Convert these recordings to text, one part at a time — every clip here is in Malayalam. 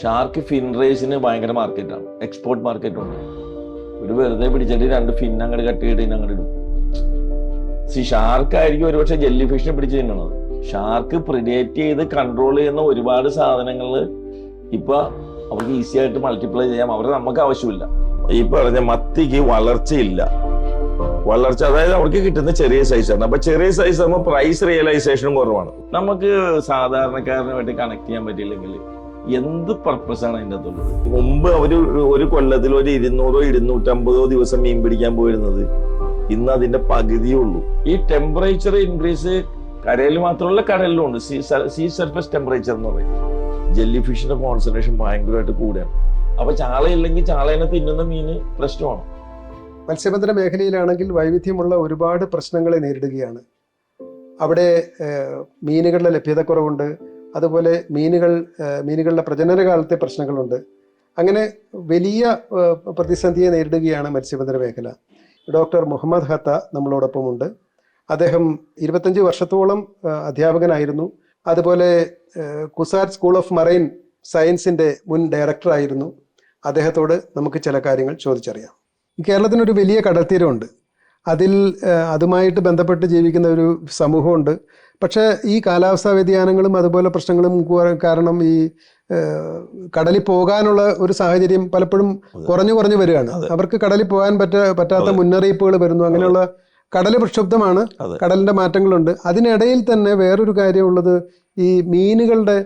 ഷാർക്ക് ഫിൻ റേസിന് ഭയങ്കര മാർക്കറ്റാണ് എക്സ്പോർട്ട് മാർക്കറ്റുണ്ട് ഒരു വെറുതെ പിടിച്ചിട്ട് രണ്ട് ഫിൻ അങ്ങോട്ട് കട്ട് ചെയ്തിട്ട് അങ്ങോട്ട് ഇടും. സി ഷാർക്ക് ആയിരിക്കും ഒരുപക്ഷെ ജെല്ലി ഫിഷിനെ പിടിച്ച് തിന്നണത്. ഷാർക്ക് പ്രിഡേറ്റ് ചെയ്ത് കൺട്രോൾ ചെയ്യുന്ന ഒരുപാട് സാധനങ്ങൾ ഇപ്പൊ അവർക്ക് ഈസി ആയിട്ട് മൾട്ടിപ്ലൈ ചെയ്യാം. അവരെ നമുക്ക് ആവശ്യമില്ല. ഈ പറഞ്ഞ മത്തിക്ക് വളർച്ചയില്ല. വളർച്ച അതായത് അവർക്ക് കിട്ടുന്ന ചെറിയ സൈസാണ് അപ്പൊ ചെറിയ സൈസ് ആകുമ്പോൾ പ്രൈസ് റിയലൈസേഷനും കുറവാണ്. നമുക്ക് സാധാരണക്കാരന് വേണ്ടി കണക്ട് ചെയ്യാൻ പറ്റിയില്ലെങ്കിൽ എന്ത് പർപ്പസ് ആണ് അതിന്റെ അകത്തുള്ളത്? മുമ്പ് അവർ ഒരു കൊല്ലത്തിൽ ഒരു ഇരുന്നൂറോ ഇരുന്നൂറ്റമ്പതോ ദിവസം മീൻ പിടിക്കാൻ പോയിരുന്നത്. ഇന്ന് അതിന്റെ പകുതിയേ ഉള്ളൂ. ഈ ടെമ്പറേച്ചർ ഇൻക്രീസ് കരയിൽ മാത്രമല്ല കടലിലും ഉണ്ട്. സീ സീ സർഫസ് ടെമ്പറേച്ചർ എന്ന് പറയും. ജെല്ലി ഫിഷിന്റെ കോൺസെൻട്രേഷൻ ഭയങ്കരമായിട്ട് കൂടുകയാണ് അപ്പൊ ചാളയില്ലെങ്കിൽ ചാളേനെ തിന്നുന്ന മീന് പ്രശ്നമാണ്. മത്സ്യബന്ധന മേഖലയിലാണെങ്കിൽ വൈവിധ്യമുള്ള ഒരുപാട് പ്രശ്നങ്ങളെ നേരിടുകയാണ്. അവിടെ മീനുകളുടെ ലഭ്യതക്കുറവുണ്ട്. അതുപോലെ മീനുകൾ മീനുകളുടെ പ്രജനന കാലത്തെ പ്രശ്നങ്ങളുണ്ട്. അങ്ങനെ വലിയ പ്രതിസന്ധിയെ നേരിടുകയാണ് മത്സ്യബന്ധന മേഖല. ഡോക്ടർ മുഹമ്മദ് ഹത്ത നമ്മളോടൊപ്പമുണ്ട്. അദ്ദേഹം ഇരുപത്തഞ്ച് വർഷത്തോളം അധ്യാപകനായിരുന്നു. അതുപോലെ കുസാർ സ്കൂൾ ഓഫ് മറൈൻ സയൻസിന്റെ മുൻ ഡയറക്ടറായിരുന്നു. അദ്ദേഹത്തോട് നമുക്ക് ചില കാര്യങ്ങൾ ചോദിച്ചറിയാം. കേരളത്തിനൊരു വലിയ കടൽത്തീരമുണ്ട്. അതിൽ അതുമായിട്ട് ബന്ധപ്പെട്ട് ജീവിക്കുന്ന ഒരു സമൂഹമുണ്ട്. പക്ഷേ ഈ കാലാവസ്ഥാ വ്യതിയാനങ്ങളും അതുപോലെ പ്രശ്നങ്ങളും കാരണം ഈ കടലിൽ പോകാനുള്ള ഒരു സാഹചര്യം പലപ്പോഴും കുറഞ്ഞു കുറഞ്ഞു വരികയാണ്. അവർക്ക് കടലിൽ പോകാൻ പറ്റ പറ്റാത്ത മുന്നറിയിപ്പുകൾ വരുന്നു. അങ്ങനെയുള്ള കടൽ പ്രക്ഷുബ്ധമാണ്. കടലിന്റെ മാറ്റങ്ങളുണ്ട്. അതിനിടയിൽ തന്നെ വേറൊരു കാര്യമുള്ളത് ഈ മീനുകളുടെ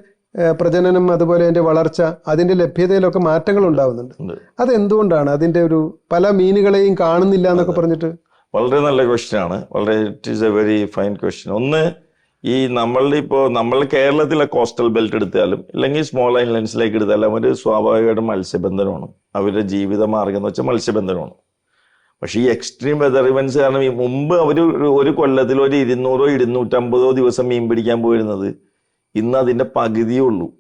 പ്രജനനം അതുപോലെ അതിന്റെ വളർച്ച അതിന്റെ ലഭ്യതയിലൊക്കെ മാറ്റങ്ങൾ ഉണ്ടാവുന്നുണ്ട്. അത് എന്തുകൊണ്ടാണ് അതിന്റെ ഒരു പല മീനുകളെയും കാണുന്നില്ല എന്നൊക്കെ പറഞ്ഞിട്ട്? വളരെ നല്ല ക്വസ്റ്റ്യൻ ആണ്. വളരെ it is a very fine question ഒന്ന് ഈ നമ്മളുടെ ഇപ്പോൾ നമ്മൾ കേരളത്തിലെ കോസ്റ്റൽ ബെൽറ്റ് എടുത്താലും അല്ലെങ്കിൽ സ്മോൾ ഐലൻഡ്സിലേക്ക് എടുത്താലും അവർ സ്വാഭാവികമായിട്ടും മത്സ്യബന്ധനമാണ്. അവരുടെ ജീവിത മാർഗം എന്ന് വെച്ചാൽ മത്സ്യബന്ധനമാണ്. പക്ഷേ ഈ എക്സ്ട്രീം വെതർ ഇവൻസ് കാരണം ഈ മുമ്പ് അവർ ഒരു കൊല്ലത്തിൽ ഒരു ഇരുന്നൂറോ ഇരുന്നൂറ്റമ്പതോ ദിവസം മീൻ പിടിക്കാൻ പോയിരുന്നത് ഇന്ന് അതിന്റെ പകുതിയേ ഉള്ളൂ.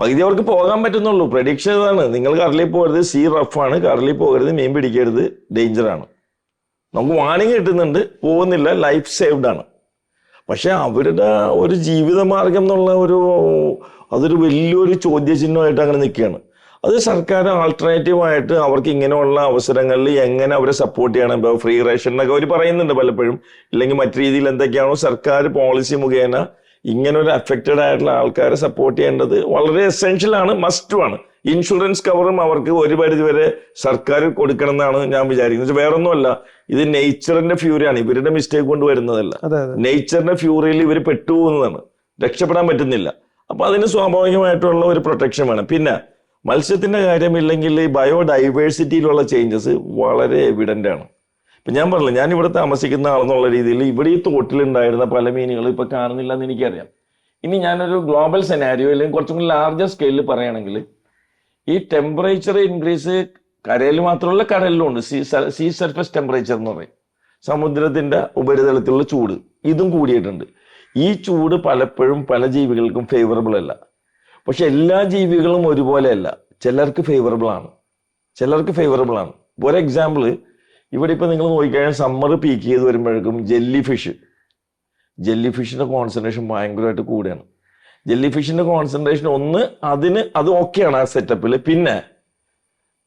പകുതി അവർക്ക് പോകാൻ പറ്റുന്നുള്ളൂ. പ്രഡിക്ഷൻ ഇതാണ്. നിങ്ങൾ കടലിൽ പോകരുത്. സീ റഫാണ് കടലിൽ പോകരുത്. മീൻ പിടിക്കരുത്. ഡേഞ്ചറാണ് നമുക്ക് വാണിംഗ് കിട്ടുന്നുണ്ട്. പോകുന്നില്ല. ലൈഫ് സേവ്ഡ് ആണ്. പക്ഷെ അവരുടെ ഒരു ജീവിതമാർഗം എന്നുള്ള ഒരു അതൊരു വലിയൊരു ചോദ്യചിഹ്നമായിട്ട് അങ്ങനെ നിൽക്കുകയാണ്. അത് സർക്കാർ ആൾട്ടർനേറ്റീവായിട്ട് അവർക്ക് ഇങ്ങനെയുള്ള അവസരങ്ങളിൽ എങ്ങനെ അവരെ സപ്പോർട്ട് ചെയ്യണം? ഇപ്പോൾ ഫ്രീ റേഷൻ എന്നൊക്കെ അവർ പറയുന്നുണ്ട് പലപ്പോഴും. ഇല്ലെങ്കിൽ മറ്റു രീതിയിൽ എന്തൊക്കെയാണോ സർക്കാർ പോളിസി മുഖേന ഇങ്ങനെ ഒരു അഫക്റ്റഡ് ആയിട്ടുള്ള ആൾക്കാരെ സപ്പോർട്ട് ചെയ്യേണ്ടത് വളരെ എസെൻഷ്യൽ ആണ് മസ്റ്റും ആണ്. ഇൻഷുറൻസ് കവറും അവർക്ക് ഒരു പരിധി വരെ സർക്കാർ കൊടുക്കണം എന്നാണ് ഞാൻ വിചാരിക്കുന്നത്. വേറൊന്നുമല്ല ഇത് നേച്ചറിന്റെ ഫ്യൂരിയാണ് ഇവരുടെ മിസ്റ്റേക്ക് കൊണ്ട് വരുന്നതല്ല. നേച്ചറിന്റെ ഫ്യൂറിയിൽ ഇവർ പെട്ടുപോകുന്നതാണ്. രക്ഷപ്പെടാൻ പറ്റുന്നില്ല. അപ്പൊ അതിന് സ്വാഭാവികമായിട്ടുള്ള ഒരു പ്രൊട്ടക്ഷൻ വേണം. പിന്നെ മത്സ്യത്തിന്റെ കാര്യമില്ലെങ്കിൽ ഈ ബയോഡൈവേഴ്സിറ്റിയിലുള്ള ചേഞ്ചസ് വളരെ എവിഡന്റ് ആണ്. ഇപ്പൊ ഞാൻ പറഞ്ഞില്ല ഞാൻ ഇവിടെ താമസിക്കുന്ന ആളെന്നുള്ള രീതിയിൽ ഇവിടെ ഈ തോട്ടിലുണ്ടായിരുന്ന പല മീനുകളും ഇപ്പൊ കാണുന്നില്ല എന്ന് എനിക്കറിയാം. ഇനി ഞാനൊരു ഗ്ലോബൽ സെനാരിയോയിൽ കുറച്ചും കൂടി ലാർജർ സ്കെയിലിൽ പറയുകയാണെങ്കിൽ ഈ ടെമ്പറേച്ചർ ഇൻക്രീസ് കരയിൽ മാത്രമല്ല കടലിലും ഉണ്ട് സീ സീ സർഫസ് ടെമ്പറേച്ചർ എന്ന് പറയും. സമുദ്രത്തിന്റെ ഉപരിതലത്തിലുള്ള ചൂട്. ഇതും കൂടിയിട്ടുണ്ട്. ഈ ചൂട് പലപ്പോഴും പല ജീവികൾക്കും ഫേവറബിൾ അല്ല. പക്ഷെ എല്ലാ ജീവികളും ഒരുപോലെ അല്ല. ചിലർക്ക് ഫേവറബിൾ ആണ്. ചിലർക്ക് ഫേവറബിൾ ആണ്. ഒരു എക്സാമ്പിൾ ഇവിടെ ഇപ്പൊ നിങ്ങൾ നോക്കിക്കഴിഞ്ഞാൽ സമ്മർ പീക്ക് ചെയ്ത് വരുമ്പോഴേക്കും ജെല്ലി ഫിഷ് ജെല്ലി ഫിഷിന്റെ കോൺസെൻട്രേഷൻ ഭയങ്കരമായിട്ട് കൂടുകയാണ് ജെല്ലി ഫിഷിന്റെ കോൺസെൻട്രേഷൻ ഒന്ന് അതിന് അത് ഓക്കെയാണ് ആ സെറ്റപ്പിൽ പിന്നെ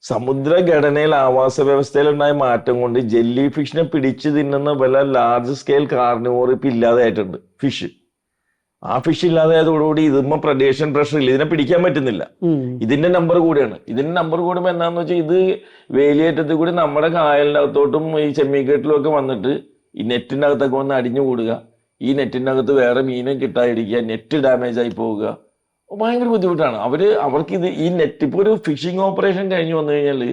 സമുദ്ര ഘടനയിൽ ആവാസ വ്യവസ്ഥയിൽ ഉണ്ടായ മാറ്റം കൊണ്ട് ജെല്ലി ഫിഷിനെ പിടിച്ചു തിന്നുന്ന പല ലാർജ് സ്കെയിൽ കാർണിവോർ ഇപ്പം ഇല്ലാതായിട്ടുണ്ട് ഫിഷ് ആ ഫിഷ് ഇല്ലാതായതോടുകൂടി ഇതുമ്പ പ്രഡേഷൻ പ്രഷർ ഇല്ല. ഇതിനെ പിടിക്കാൻ പറ്റുന്നില്ല. ഇതിന്റെ നമ്പർ കൂടിയാണ്. ഇതിന്റെ നമ്പർ കൂടുമ്പോൾ എന്താന്ന് വെച്ചാൽ ഇത് വേലിയേറ്റത്തിൽ കൂടി നമ്മുടെ കായലിനകത്തോട്ടും ഈ ചെമ്മീക്കെട്ടിലും ഒക്കെ വന്നിട്ട് ഈ നെറ്റിന്റെ അകത്തൊക്കെ വന്ന് അടിഞ്ഞു കൂടുക. ഈ നെറ്റിനകത്ത് വേറെ മീനും കിട്ടാതിരിക്കുക നെറ്റ് ഡാമേജ് ആയി പോവുക. ഭയങ്കര ബുദ്ധിമുട്ടാണ്. അവർ അവർക്ക് ഇത് ഈ നെറ്റ് ഇപ്പൊ ഒരു ഫിഷിംഗ് ഓപ്പറേഷൻ കഴിഞ്ഞു വന്നു കഴിഞ്ഞാൽ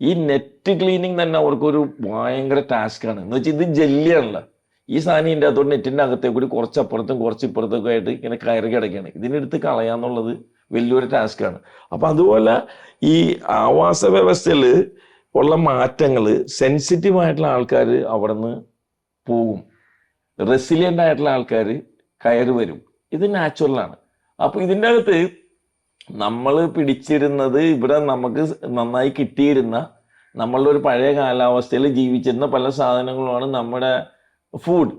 ഈ നെറ്റ് ക്ലീനിങ് തന്നെ അവർക്കൊരു ഭയങ്കര ടാസ്ക് ആണ്. എന്ന് വെച്ചാൽ ഇത് ജെല്ലിയാണല്ലോ. ഈ സാധനം ഇതിന്റെ അകത്തോട്ട് നെറ്റിന്റെ അകത്തേക്ക് കൂടി കുറച്ച് അപ്പുറത്തും കുറച്ച് ഇപ്പുറത്തൊക്കെ ആയിട്ട് ഇങ്ങനെ കയറി കിടക്കുകയാണ്. ഇതിനെടുത്ത് കളയാന്നുള്ളത് വലിയൊരു ടാസ്ക് ആണ്. അപ്പൊ അതുപോലെ ഈ ആവാസ വ്യവസ്ഥയിൽ ഉള്ള മാറ്റങ്ങൾ സെൻസിറ്റീവ് ആയിട്ടുള്ള ആൾക്കാർ അവിടെ നിന്ന് പോകും. റെസിലിയന്റ് ആയിട്ടുള്ള ആൾക്കാർ കയറി വരും. ഇത് നാച്ചുറലാണ് അപ്പോൾ ഇതിന്റെ അകത്ത് നമ്മൾ പിടിച്ചിരുന്നത് ഇവിടെ നമുക്ക് നന്നായി കിട്ടിയിരുന്ന നമ്മളുടെ ഒരു പഴയ കാലാവസ്ഥയിൽ ജീവിച്ചിരുന്ന പല സാധനങ്ങളുമാണ് നമ്മുടെ ഫുഡ്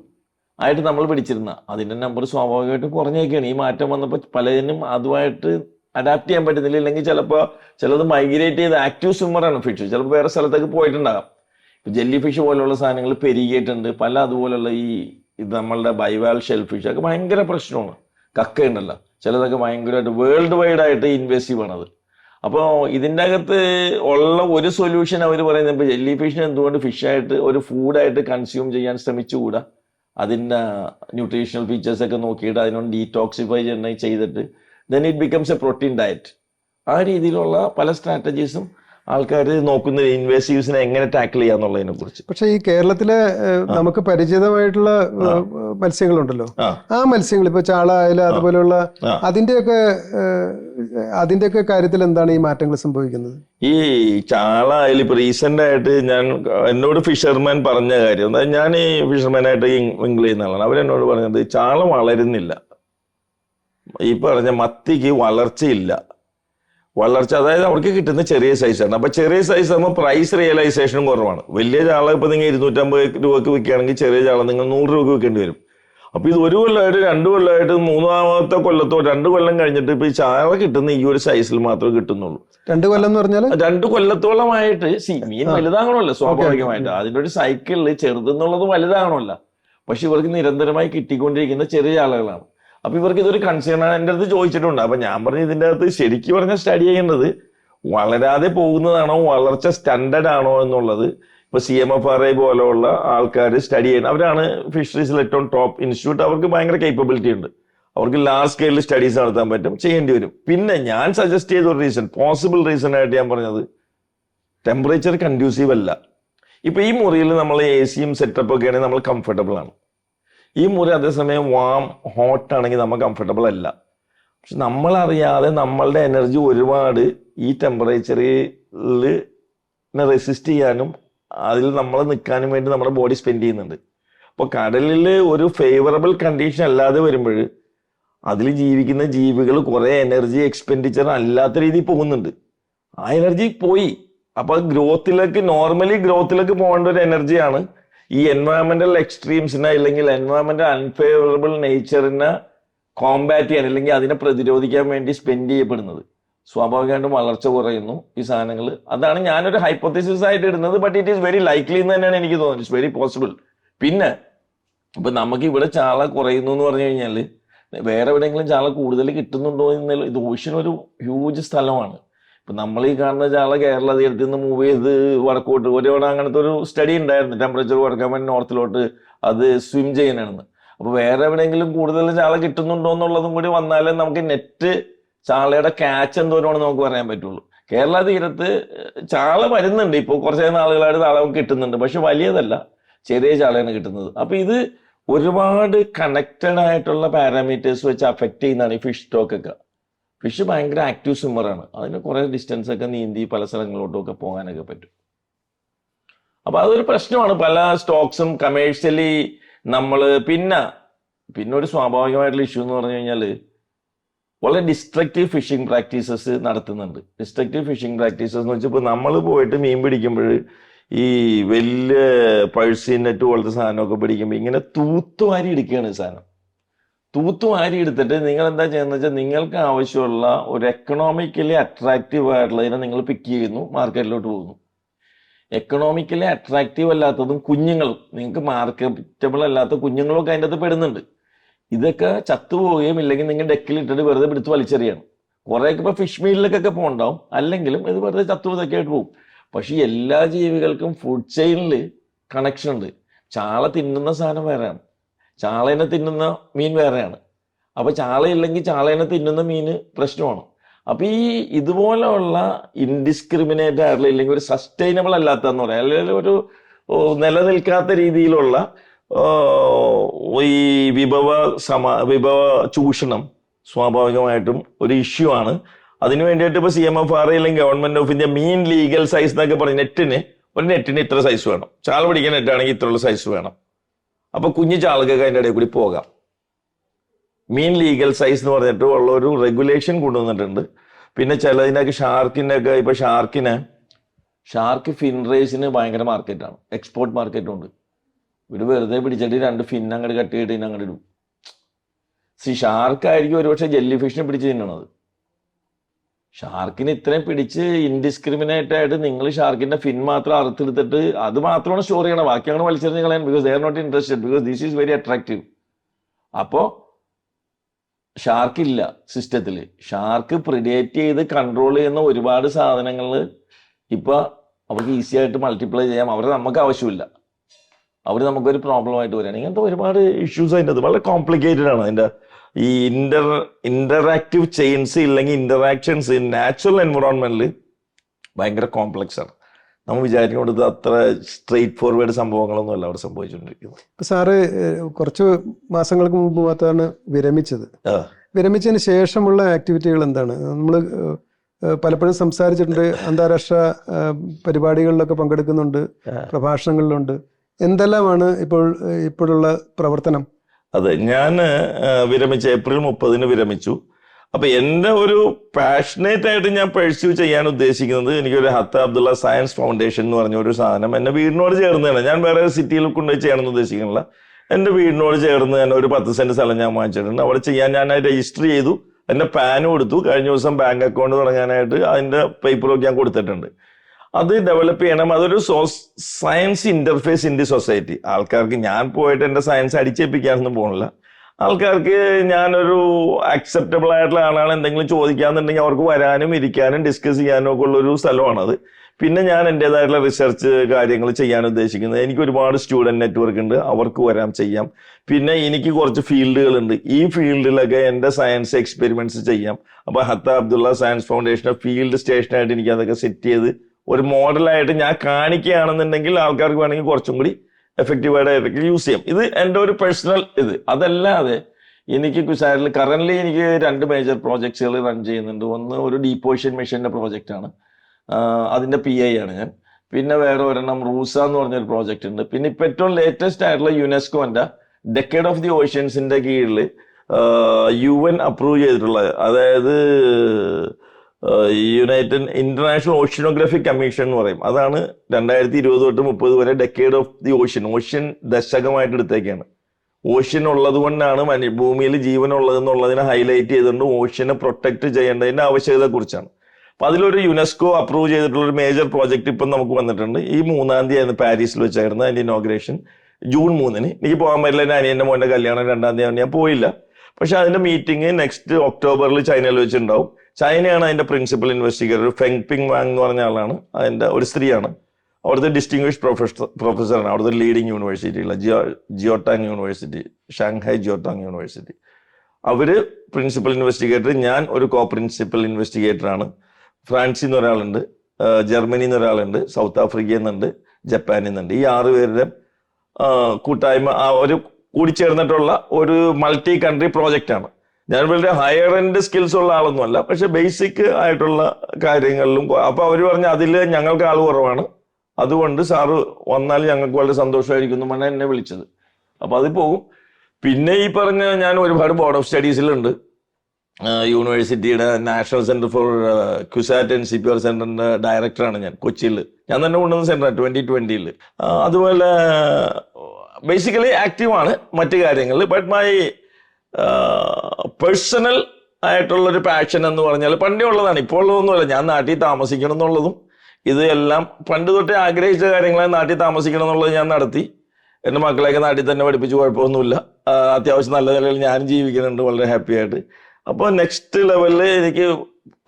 ആയിട്ട് നമ്മൾ പിടിച്ചിരുന്ന അതിന്റെ നമ്പർ സ്വാഭാവികമായിട്ടും കുറഞ്ഞേക്കാണ് ഈ മാറ്റം വന്നപ്പോൾ പലതിനും അതുമായിട്ട് അഡാപ്റ്റ് ചെയ്യാൻ പറ്റുന്നില്ല. ഇല്ലെങ്കിൽ ചിലപ്പോൾ ചിലത് മൈഗ്രേറ്റ് ചെയ്ത് ആക്റ്റീവ് സ്വിമ്മറാണ് ഫിഷ് ചിലപ്പോൾ വേറെ സ്ഥലത്തേക്ക് പോയിട്ടുണ്ടാകാം. ജെല്ലി ഫിഷ് പോലുള്ള സാധനങ്ങൾ പെരുകിയിട്ടുണ്ട്. പല അതുപോലുള്ള ഈ ഇത് നമ്മളുടെ ബൈവാൽ ഷെൽഫിഷ് ഒക്കെ ഭയങ്കര പ്രശ്നമാണ്. കക്ക ഉണ്ടല്ലോ. ചിലതൊക്കെ ഭയങ്കരമായിട്ട് വേൾഡ് വൈഡ് ആയിട്ട് ഇൻവേസീവ് ആണ് അത്. അപ്പോൾ ഇതിന്റെ അകത്ത് ഉള്ള ഒരു സൊല്യൂഷൻ അവർ പറയുന്നത് ഇപ്പോൾ ജെല്ലി ഫിഷിനെ എന്തുകൊണ്ട് ഫിഷായിട്ട് ഒരു ഫുഡായിട്ട് കൺസ്യൂം ചെയ്യാൻ ശ്രമിച്ചുകൂടാ? അതിന്റെ ന്യൂട്രീഷണൽ ഫീച്ചേഴ്സ് ഒക്കെ നോക്കിയിട്ട് അതിനൊന്ന് ഡീറ്റോക്സിഫൈ ചെയ്യണമെങ്കിൽ ചെയ്തിട്ട് then it becomes a protein diet ആ രീതിയിലുള്ള പല സ്ട്രാറ്റജീസും ആൾക്കാർ നോക്കുന്ന ഇൻവേസീവ്സിനെ എങ്ങനെ ടാക്കിൾ ചെയ്യാന്നുള്ളതിനെ കുറിച്ച്. പക്ഷെ ഈ കേരളത്തിലെ നമുക്ക് പരിചിതമായിട്ടുള്ള മത്സ്യങ്ങളുണ്ടല്ലോ. ആ. മത്സ്യങ്ങൾ ഇപ്പൊ ചാള അയല അതുപോലെയുള്ള. അതിന്റെയൊക്കെ അതിന്റെയൊക്കെ കാര്യത്തിൽ എന്താണ് ഈ മാറ്റങ്ങൾ സംഭവിക്കുന്നത്? ഈ ചാള അയൽ ഇപ്പൊ റീസെന്റ് ആയിട്ട് ഞാൻ എന്നോട് ഫിഷർമാൻ പറഞ്ഞ കാര്യം ഞാൻ ഈ ഫിഷർമാനായിട്ട് മിങ്കിൾ ചെയ്യുന്ന ആളാണ്. അവരെന്നോട് പറഞ്ഞത് ചാള വളരുന്നില്ല. ഈ പറഞ്ഞ മത്തിക്ക് വളർച്ചയില്ല. വളർച്ച അതായത് അവർക്ക് കിട്ടുന്ന ചെറിയ സൈസാണ് അപ്പൊ ചെറിയ സൈസ് ആകുമ്പോൾ പ്രൈസ് റിയലൈസേഷനും കുറവാണ്. വലിയ ചാള ഇപ്പൊ നിങ്ങൾ ഇരുന്നൂറ്റമ്പത് രൂപക്ക് വിൽക്കുകയാണെങ്കിൽ ചെറിയ ചാള നിങ്ങൾ നൂറ് രൂപക്ക് വിൽക്കേണ്ടി വരും. അപ്പൊ ഇത് ഒരു കൊല്ലമായിട്ട് രണ്ട് കൊല്ലമായിട്ട് മൂന്നാമത്തെ കൊല്ലത്തോ രണ്ട് കൊല്ലം കഴിഞ്ഞിട്ട് ഇപ്പൊ ഈ ചാള കിട്ടുന്ന ഈ ഒരു സൈസിൽ മാത്രമേ കിട്ടുന്നുള്ളൂ. രണ്ട് കൊല്ലം എന്ന് പറഞ്ഞാൽ രണ്ട് കൊല്ലത്തോളമായിട്ട് സി മീൻ വലുതാകണമല്ലോ സ്വാഭാവികമായിട്ട്. അതിന്റെ ഒരു സൈക്കിളിൽ ചെറുതെന്നുള്ളത് വലുതാകണമല്ല പക്ഷെ ഇവർക്ക് നിരന്തരമായി കിട്ടിക്കൊണ്ടിരിക്കുന്ന ചെറിയ ആളുകളാണ് അപ്പൊ ഇവർക്ക് ഇതൊരു കൺസേൺ ആണ്. എന്റെ അടുത്ത് ചോദിച്ചിട്ടുണ്ട്. അപ്പൊ ഞാൻ പറഞ്ഞു ഇതിന്റെ അകത്ത് ശരിക്കും പറഞ്ഞ സ്റ്റഡി ചെയ്യേണ്ടത് വളരാതെ പോകുന്നതാണോ? വളർച്ച സ്റ്റാൻഡേർഡ് ആണോ എന്നുള്ളത് ഇപ്പൊ C M F R I പോലെയുള്ള ആൾക്കാർ സ്റ്റഡി ചെയ്യുന്നത് അവരാണ് ഫിഷറീസിൽ ഏറ്റവും ടോപ്പ് ഇൻസ്റ്റിറ്റ്യൂട്ട് അവർക്ക് ഭയങ്കര കേപ്പബിലിറ്റി ഉണ്ട്. അവർക്ക് ലാർജ് സ്കെയിലിൽ സ്റ്റഡീസ് നടത്താൻ പറ്റും. ചെയ്യേണ്ടി വരും. പിന്നെ ഞാൻ സജസ്റ്റ് ചെയ്ത ഒരു റീസൺ പോസിബിൾ റീസൺ ആയിട്ട് ഞാൻ പറഞ്ഞത് ടെമ്പറേച്ചർ കൺഡ്യൂസീവ് അല്ല. ഇപ്പൊ ഈ മുറിയിൽ നമ്മൾ എ സിയും സെറ്റപ്പ് ഒക്കെ ആണെങ്കിൽ നമ്മൾ കംഫർട്ടബിൾ ആണ്. ഈ മുറി അതേസമയം വാം ഹോട്ട് ആണെങ്കിൽ നമ്മൾ കംഫർട്ടബിൾ അല്ല. പക്ഷെ നമ്മളറിയാതെ നമ്മളുടെ എനർജി ഒരുപാട് ഈ ടെമ്പറേച്ചറിൽ റെസിസ്റ്റ് ചെയ്യാനും അതിൽ നമ്മൾ നിൽക്കാനും വേണ്ടി നമ്മുടെ ബോഡി സ്പെൻഡ് ചെയ്യുന്നുണ്ട്. അപ്പോൾ കടലിൽ ഒരു ഫേവറബിൾ കണ്ടീഷൻ അല്ലാതെ വരുമ്പോൾ അതിൽ ജീവിക്കുന്ന ജീവികൾ കുറേ എനർജി എക്സ്പെൻഡിച്ചർ അല്ലാത്ത രീതിയിൽ പോകുന്നുണ്ട്. ആ എനർജി പോയി. അപ്പോൾ ഗ്രോത്തിലേക്ക് നോർമലി ഗ്രോത്തിലേക്ക് പോകേണ്ട ഒരു എനർജിയാണ് ഈ എൻവയറമെന്റൽ എക്സ്ട്രീംസിന് അല്ലെങ്കിൽ എൻവയറമെന്റൽ അൺഫേവറബിൾ നേച്ചറിന് കോമ്പാറ്റ് ചെയ്യാൻ അല്ലെങ്കിൽ അതിനെ പ്രതിരോധിക്കാൻ വേണ്ടി സ്പെൻഡ് ചെയ്യപ്പെടുന്നത്. സ്വാഭാവികമായിട്ടും വളർച്ച കുറയുന്നു ഈ സാധനങ്ങൾ. അതാണ് ഞാനൊരു ഹൈപ്പോത്തിസിസ് ആയിട്ട് ഇടുന്നത് but it is very likely എന്ന് തന്നെയാണ് എനിക്ക് തോന്നുന്നത്. ഇറ്റ്സ് വെരി പോസിബിൾ പിന്നെ ഇപ്പൊ നമുക്ക് ഇവിടെ ചാള കുറയുന്നു എന്ന് പറഞ്ഞു കഴിഞ്ഞാൽ വേറെ എവിടെയെങ്കിലും ചാള കൂടുതൽ കിട്ടുന്നുണ്ടോ എന്നുള്ള ഇത് ഓഷ്യൻ ഒരു ഹ്യൂജ് സ്ഥലമാണ്. ഇപ്പൊ നമ്മൾ ഈ കാണുന്ന ചാള കേരള തീരത്തിൽ നിന്ന് മൂവ് ചെയ്ത് വടക്കോട്ട് ഒരുപാട് അങ്ങനത്തെ ഒരു സ്റ്റഡി ഉണ്ടായിരുന്നു. ടെമ്പറേച്ചർ കുറയ്ക്കാൻ വേണ്ടി നോർത്തിലോട്ട് അത് സ്വിം ചെയ്യാനാണ് അപ്പൊ വേറെ എവിടെയെങ്കിലും കൂടുതൽ ചാള കിട്ടുന്നുണ്ടോ എന്നുള്ളതും കൂടി വന്നാലേ നമുക്ക് നെറ്റ് ചാളയുടെ ക്യാച്ച് എന്തോരമാണെന്ന് നമുക്ക് പറയാൻ പറ്റുള്ളൂ. കേരള തീരത്ത് ചാള വരുന്നുണ്ട്. ഇപ്പോൾ കുറച്ച് നാളുകളായിട്ട് ചാള കിട്ടുന്നുണ്ട്. പക്ഷെ വലിയതല്ല. ചെറിയ ചാളയാണ് കിട്ടുന്നത്. അപ്പൊ ഇത് ഒരുപാട് കണക്റ്റഡ് ആയിട്ടുള്ള പാരാമീറ്റേഴ്സ് വെച്ച് അഫക്റ്റ് ചെയ്യുന്നതാണ് ഈ ഫിഷ് സ്റ്റോക്ക് ഒക്കെ. ഫിഷ് ഭയങ്കര ആക്റ്റീവ് സ്വിമ്മറാണ് അതിന് കുറേ ഡിസ്റ്റൻസ് ഒക്കെ നീന്തി പല സ്ഥലങ്ങളിലോട്ടും ഒക്കെ പോകാനൊക്കെ പറ്റും. അപ്പൊ അതൊരു പ്രശ്നമാണ്. പല സ്റ്റോക്സും കമേഴ്ഷ്യലി നമ്മൾ പിന്നെ പിന്നെ ഒരു സ്വാഭാവികമായിട്ടുള്ള ഇഷ്യൂ എന്ന് പറഞ്ഞു കഴിഞ്ഞാൽ വളരെ ഡിസ്ട്രക്റ്റീവ് ഫിഷിംഗ് പ്രാക്ടീസസ് നടത്തുന്നുണ്ട്. ഡിസ്ട്രക്റ്റീവ് ഫിഷിംഗ് പ്രാക്ടീസസ് എന്ന് വെച്ചാൽ ഇപ്പോൾ നമ്മൾ പോയിട്ട് മീൻ പിടിക്കുമ്പോൾ ഈ വലിയ പഴ്സിനെറ്റ് പോലത്തെ സാധനമൊക്കെ പിടിക്കുമ്പോൾ ഇങ്ങനെ തൂത്തുവാരി എടുക്കുകയാണ് സാധനം. തൂത്തുവാരി എടുത്തിട്ട് നിങ്ങൾ എന്താ ചെയ്യുന്നത് വെച്ചാൽ നിങ്ങൾക്ക് ആവശ്യമുള്ള ഒരു എക്കണോമിക്കലി അട്രാക്റ്റീവ് ആയിട്ടുള്ളതിനെ നിങ്ങൾ പിക്ക് ചെയ്യുന്നു മാർക്കറ്റിലോട്ട് പോകുന്നു. എക്കണോമിക്കലി അട്രാക്റ്റീവ് അല്ലാത്തതും കുഞ്ഞുങ്ങൾ നിങ്ങൾക്ക് മാർക്കറ്റബിൾ അല്ലാത്ത കുഞ്ഞുങ്ങളൊക്കെ അതിന്റെ അകത്ത് പെടുന്നുണ്ട്. ഇതൊക്കെ ചത്തുപോവുകയും ഇല്ലെങ്കിൽ നിങ്ങൾ ഡെക്കിലിട്ടിട്ട് വെറുതെ പിടിച്ച് വലിച്ചെറിയണം. കുറേയൊക്കെ ഇപ്പോൾ ഫിഷ് മീലിലേക്കൊക്കെ പോകണ്ടാവും അല്ലെങ്കിലും ഇത് വെറുതെ ചത്തുപോതൊക്കെ ആയിട്ട് പോകും. പക്ഷേ എല്ലാ ജീവികൾക്കും ഫുഡ് ചെയിനിൽ കണക്ഷൻ ഉണ്ട്. ചാള തിന്നുന്ന സാധനം വേറെയാണ്. ചാളേനെ തിന്നുന്ന മീൻ വേറെയാണ്. അപ്പോൾ ചാളയില്ലെങ്കിൽ ചാളേനെ തിന്നുന്ന മീൻ പ്രശ്നമാണ് അപ്പോൾ ഈ ഇതുപോലെയുള്ള ഇൻഡിസ്ക്രിമിനേറ്റ് ആയിട്ടുള്ള ഇല്ലെങ്കിൽ ഒരു സസ്റ്റൈനബിൾ അല്ലാത്തതെന്ന് പറയാം. അല്ലെങ്കിൽ ഒരു നിലനിൽക്കാത്ത രീതിയിലുള്ള ഈ വിഭവ സമ വിഭവ ചൂഷണം സ്വാഭാവികമായിട്ടും ഒരു ഇഷ്യൂ ആണ്. അതിനു വേണ്ടിയിട്ട് ഇപ്പോൾ സി എം എഫ് ആർ അല്ലെങ്കിൽ government of India mean legal size എന്നൊക്കെ പറഞ്ഞ് നെറ്റിന് ഒരു നെറ്റിന് ഇത്ര സൈസ് വേണം. ചാൾ പിടിക്കാൻ നെറ്റാണെങ്കിൽ ഇത്രയുള്ള സൈസ് വേണം. അപ്പൊ കുഞ്ഞു ചാളക്കൊക്കെ അതിന്റെ ഇടയിൽ കൂടി പോകാം. മീൻ ലീഗൽ സൈസ് എന്ന് പറഞ്ഞിട്ട് ഉള്ള ഒരു റെഗുലേഷൻ കൊണ്ടുവന്നിട്ടുണ്ട്. പിന്നെ ചിലതിനൊക്കെ ഷാർക്കിന്റെ ഒക്കെ ഇപ്പൊ ഷാർക്കിന് ഷാർക്ക് ഫിൻ റേസിന് ഭയങ്കര മാർക്കറ്റാണ് എക്സ്പോർട്ട് മാർക്കറ്റും ഉണ്ട്. ഇവർ വെറുതെ പിടിച്ചിട്ട് രണ്ട് ഫിൻ അങ്ങോട്ട് കട്ട് ചെയ്തിട്ട് അങ്ങോട്ട് ഇടും. സി ഷാർക്ക് ആയിരിക്കും ഒരുപക്ഷെ ജെല്ലി ഫിഷിനെ പിടിച്ച് തിന്നണത്. ഷാർക്കിന് ഇത്രയും പിടിച്ച് ഇൻഡിസ്ക്രിമിനേറ്റ് ആയിട്ട് നിങ്ങൾ ഷാർക്കിന്റെ ഫിൻ മാത്രം അറുത്തെടുത്തിട്ട് അത് മാത്രമാണ് സ്റ്റോർ ചെയ്യണം ബാക്കി അങ്ങനെ വലിച്ചെറിഞ്ഞ് because they are not interested because this is very attractive അപ്പോ ഷാർക്ക് ഇല്ല സിസ്റ്റത്തിൽ ഷാർക്ക് പ്രിഡേറ്റ് ചെയ്ത് കൺട്രോൾ ചെയ്യുന്ന ഒരുപാട് സാധനങ്ങൾ ഇപ്പൊ അവർക്ക് ഈസി ആയിട്ട് മൾട്ടിപ്ലൈ ചെയ്യാം. അവർ നമുക്ക് ആവശ്യമില്ല. അവർ നമുക്കൊരു പ്രോബ്ലം ആയിട്ട് വരികയാണ്. ഇങ്ങനത്തെ ഒരുപാട് ഇഷ്യൂസ് അതിന്റെ അത് വളരെ കോംപ്ലിക്കേറ്റഡ് ആണ് അതിന്റെ ഈ ഇന്റർ ഇന്ററാക്റ്റീവ് ചെയിൻസ് ഇല്ലെങ്കിൽ ഇന്ററാക്ഷൻസ് ഇൻ നാച്ചുറൽ എൻവറോൺമെന്റിൽ ഭയങ്കര കോംപ്ലക്സ് ആണ്. നമ്മൾ വിചാരിക്കുന്നത് അത്ര സ്ട്രെയിറ്റ് ഫോർവേഡ് സംഭവങ്ങളൊന്നും അല്ല അവിടെ സംഭവിച്ചുകൊണ്ടിരിക്കുന്നത്. ഇപ്പൊ സാറ് കുറച്ച് മാസങ്ങൾക്ക് മുമ്പ് മാത്രമാണ് വിരമിച്ചത്. വിരമിച്ചതിന് ശേഷമുള്ള ആക്ടിവിറ്റികൾ എന്താണ്? നമ്മൾ പലപ്പോഴും സംസാരിച്ചിട്ടുണ്ട് അന്താരാഷ്ട്ര പരിപാടികളിലൊക്കെ പങ്കെടുക്കുന്നുണ്ട് പ്രഭാഷണങ്ങളിലുണ്ട്. എന്തെല്ലാമാണ് ഇപ്പോൾ ഇപ്പോഴുള്ള പ്രവർത്തനം? അതെ ഞാൻ വിരമിച്ച ഏപ്രിൽ മുപ്പതിന് വിരമിച്ചു. അപ്പൊ എന്റെ ഒരു പാഷനേറ്റ് ആയിട്ട് ഞാൻ പേഴ്സ്യൂ ചെയ്യാൻ ഉദ്ദേശിക്കുന്നത് എനിക്കൊരു ഹത്ത അബ്ദുള്ള സയൻസ് ഫൗണ്ടേഷൻ എന്ന് പറഞ്ഞ ഒരു സാധനം എന്റെ വീടിനോട് ചേർന്നതാണ്. ഞാൻ വേറെ സിറ്റിയിൽ കൊണ്ടുപോയി ചെയ്യണമെന്ന് ഉദ്ദേശിക്കുന്നില്ല. എന്റെ വീടിനോട് ചേർന്ന് തന്നെ ഒരു പത്ത് സെന്റ് സ്ഥലം ഞാൻ വാങ്ങിച്ചിട്ടുണ്ട്. അവിടെ ചെയ്യാൻ ഞാൻ രജിസ്റ്റർ ചെയ്തു. എന്റെ പാനും കൊടുത്തു. കഴിഞ്ഞ ദിവസം ബാങ്ക് അക്കൗണ്ട് തുടങ്ങാനായിട്ട് അതിന്റെ പേപ്പറൊക്കെ ഞാൻ കൊടുത്തിട്ടുണ്ട്. അത് ഡെവലപ്പ് ചെയ്യണം. അതൊരു science interface in the society ആൾക്കാർക്ക് ഞാൻ പോയിട്ട് എന്റെ സയൻസ് അടിച്ചേൽപ്പിക്കാനൊന്നും പോകണില്ല ആൾക്കാർക്ക് ഞാനൊരു അക്സെപ്റ്റബിൾ ആയിട്ടുള്ള ആളാണ്. എന്തെങ്കിലും ചോദിക്കാന്നുണ്ടെങ്കിൽ അവർക്ക് വരാനും ഇരിക്കാനും ഡിസ്കസ് ചെയ്യാനും ഒക്കെ ഉള്ളൊരു സ്ഥലമാണത്. പിന്നെ ഞാൻ എന്റെതായിട്ടുള്ള റിസർച്ച് കാര്യങ്ങൾ ചെയ്യാൻ ഉദ്ദേശിക്കുന്നത്. എനിക്ക് ഒരുപാട് സ്റ്റുഡന്റ് നെറ്റ്വർക്ക് ഉണ്ട്. അവർക്ക് വരാം ചെയ്യാം. പിന്നെ എനിക്ക് കുറച്ച് ഫീൽഡുകളുണ്ട് ഈ ഫീൽഡിലൊക്കെ എന്റെ സയൻസ് എക്സ്പെരിമെന്റ്സ് ചെയ്യാം. അപ്പോൾ ഹത്ത അബ്ദുള്ള സയൻസ് ഫൗണ്ടേഷന്റെ ഫീൽഡ് സ്റ്റേഷനായിട്ട് എനിക്ക് അതൊക്കെ സെറ്റ് ചെയ്ത് ഒരു മോഡലായിട്ട് ഞാൻ കാണിക്കുകയാണെന്നുണ്ടെങ്കിൽ ആൾക്കാർക്ക് വേണമെങ്കിൽ കുറച്ചും കൂടി എഫക്റ്റീവായിട്ട് യൂസ് ചെയ്യാം. ഇത് എന്റെ ഒരു പേഴ്സണൽ ഇത്. അതല്ലാതെ എനിക്ക് കുശാരിൽ കറന്റ് എനിക്ക് രണ്ട് മേജർ പ്രോജക്ട്സുകൾ റൺ ചെയ്യുന്നുണ്ട്. ഒന്ന് ഒരു ഡീപ്പോഷൻ മെഷീന്റെ പ്രോജക്റ്റാണ് അതിന്റെ പി ഐ ആണ് ഞാൻ. പിന്നെ വേറെ ഒരെണ്ണം റൂസ എന്ന് പറഞ്ഞൊരു പ്രോജക്റ്റ് ഉണ്ട്. പിന്നെ ഇപ്പം ഏറ്റവും ലേറ്റസ്റ്റ് ആയിട്ടുള്ള യുനെസ്കോന്റെ ഡെക്കേഡ് ഓഫ് ദി ഓഷ്യൻസിന്റെ കീഴിൽ യു എൻ അപ്രൂവ് ചെയ്തിട്ടുള്ള അതായത് യുണൈറ്റഡ് ഇന്റർനാഷണൽ ഓഷ്യനോഗ്രഫിക് കമ്മീഷൻ എന്ന് പറയും. അതാണ് രണ്ടായിരത്തി ഇരുപത് തൊട്ട് മുപ്പത് വരെ decade of the ocean ocean ദശകമായിട്ട് എടുത്തേക്കാണ്. ഓഷ്യൻ ഉള്ളത് കൊണ്ടാണ് ഭൂമിയിൽ ജീവൻ ഉള്ളതെന്നുള്ളതിനെ ഹൈലൈറ്റ് ചെയ്തുകൊണ്ട് ഓഷ്യനെ പ്രൊട്ടക്ട് ചെയ്യേണ്ടതിന്റെ ആവശ്യകത കുറിച്ചാണ് അപ്പൊ അതിലൊരു യുനെസ്കോ അപ്രൂവ് ചെയ്തിട്ടുള്ള ഒരു മേജർ പ്രോജക്റ്റ് ഇപ്പം നമുക്ക് വന്നിട്ടുണ്ട്. ഈ മൂന്നാം തീയതി ആയിരുന്നു പാരീസിൽ വെച്ചായിരുന്നു അതിന്റെ ഇനോഗ്രേഷൻ ജൂൺ മൂന്നിന്. എനിക്ക് പോകാൻ പറ്റില്ല. എന്റെ അനിയന്റെ മോന്റെ കല്യാണം രണ്ടാം തീയതി ഞാൻ പോയില്ല. പക്ഷെ അതിന്റെ മീറ്റിംഗ് നെക്സ്റ്റ് ഒക്ടോബറിൽ ചൈനയിൽ വെച്ചിട്ടുണ്ടാവും. ചൈനയാണ് അതിന്റെ principal investigator Feng Ping Wang എന്ന് പറഞ്ഞ ആളാണ്. അതിന്റെ ഒരു സ്ത്രീയാണ്. അവിടുത്തെ ഡിസ്റ്റിങ്വിഷ് പ്രൊഫസർ പ്രൊഫസറാണ് അവിടുത്തെ ലീഡിങ് യൂണിവേഴ്സിറ്റിയിലെ Jiao Jiaotong university Shanghai Jiaotong university അവർ പ്രിൻസിപ്പൽ ഇൻവെസ്റ്റിഗേറ്റർ ഞാൻ ഒരു കോ പ്രിൻസിപ്പൽ ഇൻവെസ്റ്റിഗേറ്ററാണ് ഫ്രാൻസിൽ നിന്ന് ഒരാളുണ്ട് ജർമ്മനിയിൽ നിന്ന് ഒരാളുണ്ട് സൗത്ത് ആഫ്രിക്കയിൽ നിന്നുണ്ട് ജപ്പാനിൽ നിന്നുണ്ട്. ഈ ആറ് പേരുടെ കൂട്ടായ്മ ഒരു കൂടിച്ചേർന്നിട്ടുള്ള ഒരു മൾട്ടി കൺട്രി പ്രോജക്റ്റ് ആണ്. ഞാൻ വളരെ ഹയർ എൻഡ് സ്കിൽസ് ഉള്ള ആളൊന്നും അല്ല. പക്ഷെ ബേസിക് ആയിട്ടുള്ള കാര്യങ്ങളിലും അപ്പൊ അവർ പറഞ്ഞ അതിൽ ഞങ്ങൾക്ക് ആൾ കുറവാണ്. അതുകൊണ്ട് സാറ് വന്നാൽ ഞങ്ങൾക്ക് വളരെ സന്തോഷമായിരിക്കും എന്ന് എന്നെ വിളിച്ചത്. അപ്പൊ അത് പോകും. പിന്നെ ഈ പറഞ്ഞ ഞാൻ ഒരുപാട് ബോർഡ് ഓഫ് സ്റ്റഡീസിലുണ്ട് യൂണിവേഴ്സിറ്റിയുടെ national centre for CUSAT and C P R സെന്ററിന്റെ ഡയറക്ടറാണ് ഞാൻ കൊച്ചിയിൽ ഞാൻ തന്നെ കൊണ്ടുവന്ന സെന്റർ ട്വന്റി ട്വന്റിയിൽ അതുപോലെ ബേസിക്കലി ആക്റ്റീവാണ് മറ്റു കാര്യങ്ങളിൽ ബട്ട് മൈ പേഴ്സണൽ ആയിട്ടുള്ളൊരു പാഷൻ എന്ന് പറഞ്ഞാൽ പണ്ടേ ഉള്ളതാണ്. ഇപ്പോൾ ഉള്ളതൊന്നുമല്ല ഞാൻ നാട്ടിൽ താമസിക്കണം എന്നുള്ളതും ഇത് എല്ലാം പണ്ട് തൊട്ടേ ആഗ്രഹിച്ച കാര്യങ്ങളെ നാട്ടിൽ താമസിക്കണം എന്നുള്ളത് ഞാൻ നടത്തി. എന്റെ മക്കളെയൊക്കെ നാട്ടിൽ തന്നെ പഠിപ്പിച്ച് കുഴപ്പമൊന്നുമില്ല. അത്യാവശ്യം നല്ല നിലയിൽ ഞാനും ജീവിക്കുന്നുണ്ട് വളരെ ഹാപ്പി ആയിട്ട്. അപ്പോൾ നെക്സ്റ്റ് ലെവലിൽ എനിക്ക്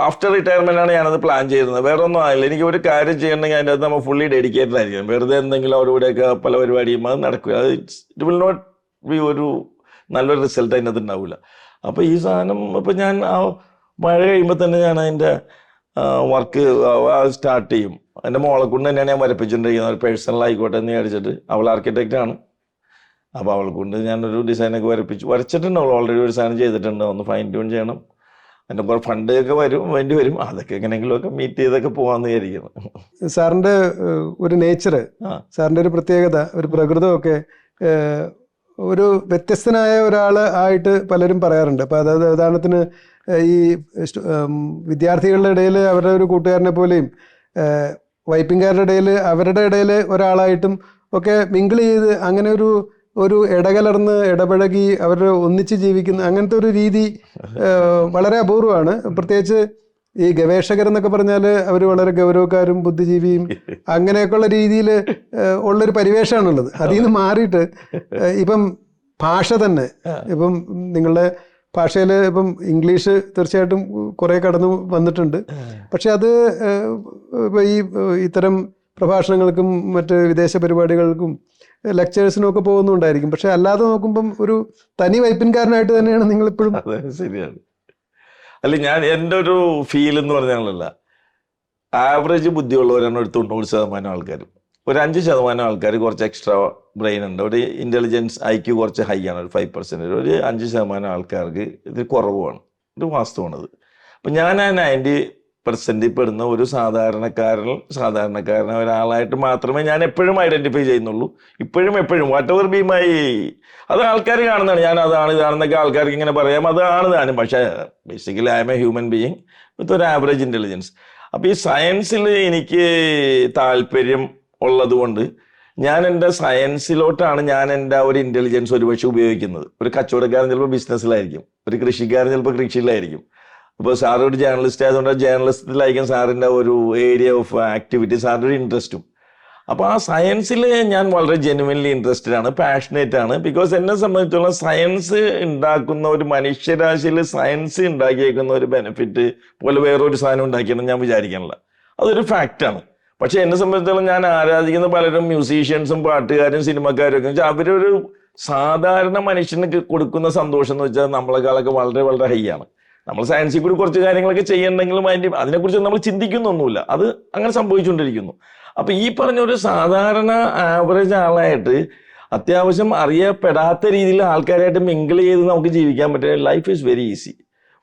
ആഫ്റ്റർ റിട്ടയർമെന്റ് ആണ് ഞാനത് പ്ലാൻ ചെയ്യുന്നത്. വേറെ ഒന്നും ആയില്ല. എനിക്ക് ഒരു കാര്യം ചെയ്യണമെങ്കിൽ അതിന്റെ അകത്ത് നമ്മൾ ഫുള്ളി ഡെഡിക്കേറ്റഡ് ആയിരിക്കും വെറുതെ എന്തെങ്കിലും അവരുടെ ഒക്കെ പല പരിപാടിയും അത് നടക്കുക. അത് ഇറ്റ് വിൽ നോട്ട് ബി ഒരു നല്ലൊരു റിസൾട്ട് അതിനകത്ത് ഉണ്ടാവില്ല അപ്പോൾ ഈ സാധനം ഇപ്പം ഞാൻ ആ മഴ കഴിയുമ്പോൾ തന്നെ ഞാൻ അതിന്റെ വർക്ക് സ്റ്റാർട്ട് ചെയ്യും. എന്റെ മോളെ കൊണ്ട് തന്നെയാണ് ഞാൻ വരപ്പിച്ചുകൊണ്ടിരിക്കുന്നത് ഒരു പേഴ്സണൽ ആയിക്കോട്ടെ എന്ന് വിചാരിച്ചിട്ട്. അവൾ ആർക്കിടെക്റ്റ് ആണ്. അപ്പോൾ അവളെ കൊണ്ട് ഞാനൊരു ഡിസൈനൊക്കെ വരപ്പിച്ചു. വരച്ചിട്ടുണ്ട് അവൾ. ഓൾറെഡി ഒരു സാധനം ചെയ്തിട്ടുണ്ട്. ഒന്ന് ഫൈൻ ട്യൂൺ ചെയ്യണം. അതിന്റെ കുറെ ഫണ്ട് ഒക്കെ വരും വേണ്ടി വരും. അതൊക്കെ എങ്ങനെയെങ്കിലുമൊക്കെ മീറ്റ് ചെയ്തൊക്കെ പോകാമെന്ന് വിചാരിക്കുന്നു. സാറിന്റെ ഒരു നേച്ചർ സാറിന്റെ സാറിന്റെ ഒരു പ്രത്യേകത ഒരു പ്രകൃതമൊക്കെ ഒരു വ്യത്യസ്തനായ ഒരാൾ ആയിട്ട് പലരും പറയാറുണ്ട്. അപ്പോൾ അതായത് ഉദാഹരണത്തിന് ഈ വിദ്യാർത്ഥികളുടെ ഇടയിൽ അവരുടെ ഒരു കൂട്ടുകാരനെ പോലെയും ഏഹ്, വൈപ്പിംഗുകാരുടെ ഇടയിൽ അവരുടെ ഇടയിൽ ഒരാളായിട്ടും ഒക്കെ മിങ്കിൾ ചെയ്ത് അങ്ങനെ ഒരു ഒരു ഇടകലർന്ന് ഇടപഴകി അവർ ഒന്നിച്ച് ജീവിക്കുന്ന അങ്ങനത്തെ ഒരു രീതി വളരെ അപൂർവമാണ്. പ്രത്യേകിച്ച് ഈ ഗവേഷകർ എന്നൊക്കെ പറഞ്ഞാൽ അവർ വളരെ ഗൗരവക്കാരും ബുദ്ധിജീവിയും അങ്ങനെയൊക്കെയുള്ള രീതിയിൽ ഉള്ളൊരു പരിവേഷമാണുള്ളത്. അതിൽ നിന്ന് മാറിയിട്ട് ഇപ്പം ഭാഷ തന്നെ. ഇപ്പം നിങ്ങളുടെ ഭാഷയിൽ ഇപ്പം ഇംഗ്ലീഷ് തീർച്ചയായിട്ടും കുറേ കടന്നു വന്നിട്ടുണ്ട്. പക്ഷെ അത് ഇപ്പം ഈ ഇത്തരം പ്രഭാഷണങ്ങൾക്കും മറ്റ് വിദേശ പരിപാടികൾക്കും ലെക്ചേഴ്സിനും ഒക്കെ പോകുന്നുണ്ടായിരിക്കും. പക്ഷെ അല്ലാതെ നോക്കുമ്പം ഒരു തനി വൈപ്പിൻകാരനായിട്ട് തന്നെയാണ് നിങ്ങളിപ്പോഴും ശരിയാണ്. അല്ല ഞാൻ എന്റെ ഒരു ഫീൽ എന്ന് പറഞ്ഞാലല്ല ആവറേജ് ബുദ്ധിയുള്ളവരാണ് ഒരു തൊണ്ണൂറ് ശതമാനം ആൾക്കാരും. ഒരു അഞ്ച് ശതമാനം ആൾക്കാർ കുറച്ച് എക്സ്ട്രാ ബ്രെയിൻ ഉണ്ട്. ഒരു ഇന്റലിജൻസ് ഐ ക്യു കുറച്ച് ഹൈ ആണ് ഒരു ഫൈവ് പെർസെന്റേജ് ഒരു അഞ്ച് ശതമാനം ആൾക്കാർക്ക് ഇത് കുറവാണ്. ഇത് വാസ്തവമാണത്. അപ്പം ഞാൻ ആ നയന്റി പെർസെന്റിൽ പെടുന്ന ഒരു സാധാരണക്കാരൻ സാധാരണക്കാരൻ ഒരാളായിട്ട് മാത്രമേ ഞാൻ എപ്പോഴും ഐഡന്റിഫൈ ചെയ്യുന്നുള്ളൂ. ഇപ്പോഴും എപ്പോഴും. വാട്ട് എവർ ബി മൈ അത് ആൾക്കാർ കാണുന്നതാണ്. ഞാൻ അതാണ് ഇതാണെന്നൊക്കെ ആൾക്കാർക്ക് ഇങ്ങനെ പറയാം. അതാണ് താനും പക്ഷേ basically I'm a human being with ഒരു ആവറേജ് ഇന്റലിജൻസ് അപ്പോൾ ഈ സയൻസിൽ എനിക്ക് താല്പര്യം ഉള്ളത് കൊണ്ട് ഞാൻ എന്റെ സയൻസിലോട്ടാണ് ഞാൻ എന്റെ ഒരു ഇന്റലിജൻസ് ഒരുപക്ഷെ ഉപയോഗിക്കുന്നത്. ഒരു കച്ചവടക്കാരൻ ചിലപ്പോൾ ബിസിനസ്സിലായിരിക്കും ഒരു കൃഷിക്കാരൻ ചിലപ്പോൾ കൃഷിയിലായിരിക്കും. അപ്പോൾ സാർ ഒരു ജേർണലിസ്റ്റ് ആയതുകൊണ്ട് ജേർണലിസ്റ്റിലായിരിക്കും സാറിന്റെ ഒരു ഏരിയ ഓഫ് ആക്ടിവിറ്റി സാറിന്റെ ഒരു ഇൻട്രസ്റ്റും അപ്പോൾ ആ സയൻസിൽ ഞാൻ വളരെ ജെനുവൻലി ഇൻട്രസ്റ്റഡ് ആണ് പാഷനേറ്റ് ആണ്. ബിക്കോസ് എന്നെ സംബന്ധിച്ചോളം സയൻസ് ഉണ്ടാക്കുന്ന ഒരു മനുഷ്യരാശിയിൽ സയൻസ് ഉണ്ടാക്കിയേക്കുന്ന ഒരു ബെനിഫിറ്റ് പോലെ വേറൊരു സാധനം ഉണ്ടാക്കിയെന്ന് ഞാൻ വിചാരിക്കണില്ല അതൊരു ഫാക്റ്റാണ് പക്ഷെ എന്നെ സംബന്ധിച്ചിടത്തോളം ഞാൻ ആരാധിക്കുന്ന പലരും മ്യൂസീഷ്യൻസും പാട്ടുകാരും സിനിമക്കാരും ഒക്കെ വെച്ചാൽ അവരൊരു സാധാരണ മനുഷ്യന് കൊടുക്കുന്ന സന്തോഷം എന്ന് വെച്ചാൽ നമ്മളെക്കാളൊക്കെ വളരെ വളരെ ഹൈ ആണ്. നമ്മൾ സയൻസിൽ കൂടി കുറച്ച് കാര്യങ്ങളൊക്കെ ചെയ്യണമെങ്കിലും അതിന്റെ അതിനെക്കുറിച്ച് നമ്മൾ ചിന്തിക്കുന്നൊന്നുമില്ല. അത് അങ്ങനെ സംഭവിച്ചുകൊണ്ടിരിക്കുന്നു. അപ്പൊ ഈ പറഞ്ഞ ഒരു സാധാരണ ആവറേജ് ആളായിട്ട് അത്യാവശ്യം അറിയപ്പെടാത്ത രീതിയിൽ ആൾക്കാരായിട്ട് മിങ്കിൾ ചെയ്ത് നമുക്ക് ജീവിക്കാൻ പറ്റുക ലൈഫ് ഈസ് വെരി ഈസി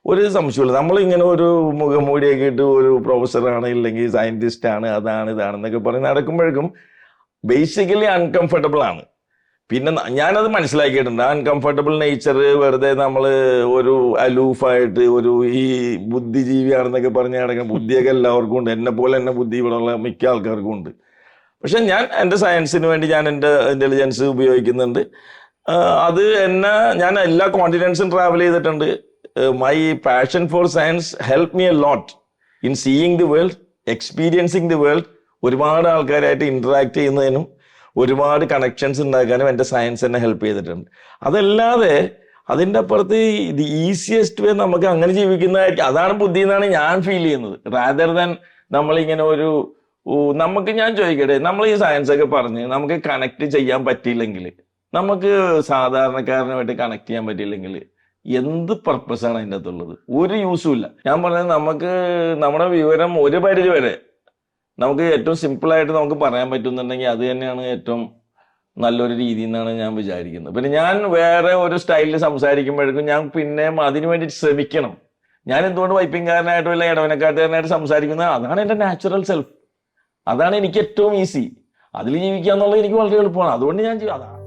ഒരു സംശയമില്ല നമ്മളിങ്ങനെ ഒരു മുഖംമൂടിയൊക്കെ ഇട്ട് ഒരു പ്രൊഫസറാണ് ഇല്ലെങ്കിൽ സയന്റിസ്റ്റ് ആണ് അതാണ് ഇതാണെന്നൊക്കെ പറഞ്ഞ് നടക്കുമ്പോഴേക്കും ബേസിക്കലി അൺകംഫർട്ടബിൾ ആണ്. പിന്നെ ഞാനത് മനസ്സിലാക്കിയിട്ടുണ്ട്. അൺകംഫർട്ടബിൾ നേച്ചർ വെറുതെ നമ്മൾ ഒരു അലൂഫായിട്ട് ഒരു ഈ ബുദ്ധിജീവിയാണെന്നൊക്കെ പറഞ്ഞ് നടക്കുന്ന ബുദ്ധിയൊക്കെ എല്ലാവർക്കും ഉണ്ട്. എന്നെ പോലെ തന്നെ ബുദ്ധി ഇവിടെയുള്ള മിക്ക ആൾക്കാർക്കും ഉണ്ട്. പക്ഷെ ഞാൻ എന്റെ സയൻസിന് വേണ്ടി ഞാൻ എന്റെ ഇന്റലിജൻസ് ഉപയോഗിക്കുന്നുണ്ട്. അത് എന്നെ ഞാൻ എല്ലാ കോണ്ടിനെൻസും ട്രാവൽ ചെയ്തിട്ടുണ്ട്. My passion for science help me a lot in seeing the world experiencing the world ഒരുപാട് ആൾക്കാരായിട്ട് ഇന്ററാക്ട് ചെയ്യുന്നതിനും ഒരുപാട് കണക്ഷൻസ് ഉണ്ടാക്കാനും എന്റെ സയൻസ് എന്നെ ഹെൽപ്പ് ചെയ്തിട്ടുണ്ട്. അതല്ലാതെ അതിന്റെ അപ്പുറത്ത് ഇത് ഈസിയസ്റ്റ് വേ നമുക്ക് അങ്ങനെ ജീവിക്കുന്നതായിരിക്കും. അതാണ് ബുദ്ധി എന്നാണ് ഞാൻ ഫീൽ ചെയ്യുന്നത്. റാദർ ദാൻ നമ്മളിങ്ങനെ ഒരു നമുക്ക് ഞാൻ ചോദിക്കട്ടെ നമ്മൾ ഈ സയൻസ് ഒക്കെ പറഞ്ഞ് നമുക്ക് കണക്ട് ചെയ്യാൻ പറ്റിയില്ലെങ്കിൽ നമുക്ക് സാധാരണക്കാരനുമായിട്ട് കണക്ട് ചെയ്യാൻ പറ്റിയില്ലെങ്കിൽ എന്ത് പർപ്പസ് ആണ് അതിന്റെ അകത്തുള്ളത്? ഒരു യൂസും ഇല്ല. ഞാൻ പറഞ്ഞത് നമുക്ക് നമ്മുടെ വിവരം ഒരു പരിധി വരെ നമുക്ക് ഏറ്റവും സിമ്പിളായിട്ട് നമുക്ക് പറയാൻ പറ്റുന്നുണ്ടെങ്കിൽ അത് തന്നെയാണ് ഏറ്റവും നല്ലൊരു രീതി എന്നാണ് ഞാൻ വിചാരിക്കുന്നത്. പിന്നെ ഞാൻ വേറെ ഒരു സ്റ്റൈലിൽ സംസാരിക്കുമ്പോഴേക്കും ഞാൻ പിന്നെ അതിനു വേണ്ടി ശ്രമിക്കണം. ഞാൻ എന്തുകൊണ്ട് വൈപ്പിങ്കാരനായിട്ടോ ഇല്ല ഇടവനക്കാട്ടുകാരനായിട്ട് സംസാരിക്കുന്നത്? അതാണ് എന്റെ നാച്ചുറൽ സെൽഫ് അതാണ് എനിക്ക് ഏറ്റവും ഈസി അതിൽ ജീവിക്കുക എന്നുള്ളത് എനിക്ക് വളരെ എളുപ്പമാണ്. അതുകൊണ്ട് ഞാൻ അതാണ്